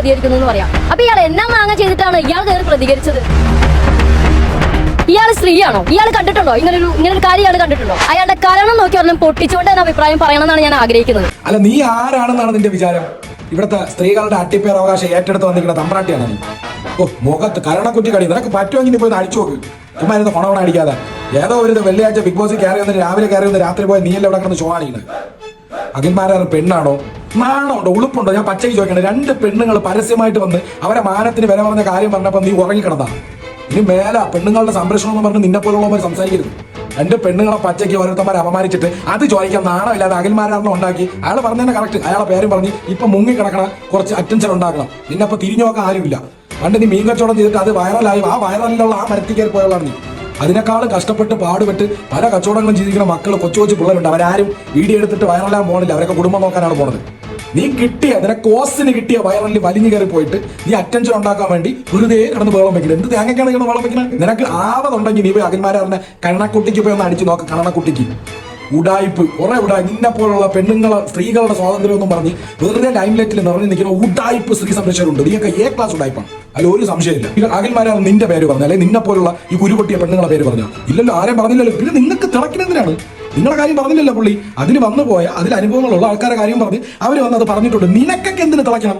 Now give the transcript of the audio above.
പ്രതികരിക്കുന്നു എന്ന് പറയാം. അപ്പൊ ഇയാൾ എന്നാ മാങ്ങ ചെയ്തിട്ടാണ് ഇയാൾ കയറി പ്രതികരിച്ചത്? ഇയാൾ സ്ത്രീയാണോ? ഇയാൾ കണ്ടിട്ടുണ്ടോ? ഇങ്ങനൊരു ഇങ്ങനൊരു കാര്യം ഇയാൾ കണ്ടിട്ടുണ്ടോ? അയാളുടെ കാരണം നോക്കി ഒരെണ്ണം പൊട്ടിച്ചുകൊണ്ട് തന്നെ അഭിപ്രായം പറയണമെന്നാണ് ഞാൻ ആഗ്രഹിക്കുന്നത്. അല്ല നീ ആരാണെന്നാണ് നിന്റെ വിചാരം? ഇവിടുത്തെ സ്ത്രീകളുടെ അട്ടിപ്പേർ അവകാശം ഏറ്റെടുത്ത് വന്നിരിക്കുന്ന തമ്പ്രാട്ടിയാണ് നീ? ഓ മുഖത്ത് കരണക്കുറ്റി കടി. നിനക്ക് പറ്റുമെങ്കിൽ നീ പോയി അടിച്ചു നോക്ക്. ചുമ്മാ ഇരുന്ന് കൊണവണ അടിക്കാതെ. ഏതോ ഒരു വെള്ളിയാഴ്ച ബിഗ് ബോസിൽ കയറി വന്നിട്ട് രാവിലെ കയറി വന്ന് രാത്രി പോയി നീയല്ലേ ഇവിടെ കിടന്ന് ഷോ അഖിൽമാരാണ് പെണ്ണാണോ? നാണമുണ്ടോ ഉളുപ്പുണ്ടോ? ഞാൻ പച്ചയ്ക്ക് ചോദിക്കണ്ട രണ്ട് പെണ്ണുങ്ങൾ പരസ്യമായിട്ട് വന്ന് അവരെ മാനത്തിന് വില പറഞ്ഞ കാര്യം പറഞ്ഞപ്പോൾ നീ ഉറങ്ങിക്കിടന്നാണ് ഇനി മേല പെണ്ണുങ്ങളുടെ സംരക്ഷണം എന്ന് പറഞ്ഞ് നിന്നെ പോലുള്ളവർ സംസാരിക്കരുത്. രണ്ട് പെണ്ണുങ്ങളെ പച്ചയ്ക്ക് ഓരോരുത്തന്മാരെ അപമാനിച്ചിട്ട് അത് ചോദിക്കാൻ നാണമില്ലാതെ അഖിൽമാരാറിനെ ഉണ്ടാക്കി അയാൾ പറഞ്ഞതന്നെ കറക്റ്റ് അയാളെ പേരും പറഞ്ഞ് ഇപ്പൊ മുങ്ങി കിടക്കണ കുറച്ച് അറ്റൻഷൻ ഉണ്ടാക്കണം. നിന്നെ ഇപ്പൊ തിരിഞ്ഞു നോക്കാൻ ആരുമില്ല. പണ്ട് നീ മീൻ കച്ചവടം ചെയ്തിട്ട് അത് വൈറലായി ആ വൈറലിലുള്ള ആ മരത്തിൽ കയറി പോയതാണ് നീ. അതിനേക്കാളും കഷ്ടപ്പെട്ട് പാടുപെട്ട് പല കച്ചവടങ്ങളും ജീവിക്കുന്ന മക്കൾ കൊച്ചു കൊച്ചു പിള്ളേരുണ്ട്. അവരാരും വീഡിയോ എടുത്തിട്ട് വൈറലാൻ പോകണില്ല അവരൊക്കെ കുടുംബം നോക്കാനാണ് പോണത്. നീ കിട്ടിയ നിനക്ക് കോസിന് കിട്ടിയ വൈറലിൽ വലിഞ്ഞു കയറി പോയിട്ട് നീ അറ്റൻഷൻ ഉണ്ടാക്കാൻ വേണ്ടി വെറുതെ കിടന്ന് വെള്ളം വെക്കണം. എന്ത് തേങ്ങയ്ക്കാണ് കിടന്ന് വെള്ളം വെക്കണം? നിനക്ക് ആവതുണ്ടെങ്കിൽ നീ പോയി അകന്മാരെ പറഞ്ഞ കണ്ണക്കുട്ടിക്ക് പോയി ഒന്ന് അടിച്ചു നോക്ക് കണ്ണക്കുട്ടിക്ക്. ഉടായ്പ്. കുറെ ഉടായ് നിന്നെ പോലുള്ള പെണ്ണുങ്ങളെ സ്ത്രീകളുടെ സ്വാതന്ത്ര്യം എന്നും പറഞ്ഞ് വെറുതെ ലൈംലൈറ്റിൽ നിറഞ്ഞു നിൽക്കുന്ന ഉടായ്പ് സ്ത്രീ സംരക്ഷകരുണ്ട്. നീയൊക്കെ എ ക്ലാസ് ഉടായ്പാണ്. അതിൽ ഒരു സംശയമില്ല പിന്നെ അകന്മാരാണ് നിന്റെ പേര് പറഞ്ഞു അല്ലെങ്കിൽ നിന്നെ പോലുള്ള ഈ കുരുപൊട്ടിയ പെണ്ണുങ്ങളെ പേര് പറഞ്ഞു ഇല്ലല്ലോ ആരെയും പറഞ്ഞില്ലല്ലോ. പിന്നെ നിങ്ങൾക്ക് തിളക്കുന്നതിനാണ്? നിങ്ങളുടെ കാര്യം പറഞ്ഞില്ലല്ലോ പുള്ളി. അതിന് വന്നു പോയ അതിൽ അനുഭവങ്ങളുള്ള ആൾക്കാരുടെ കാര്യം പറഞ്ഞ് അവർ വന്നത് പറഞ്ഞിട്ടുണ്ട്. നിനക്കൊക്കെ എന്തിന് തിളയ്ക്കണം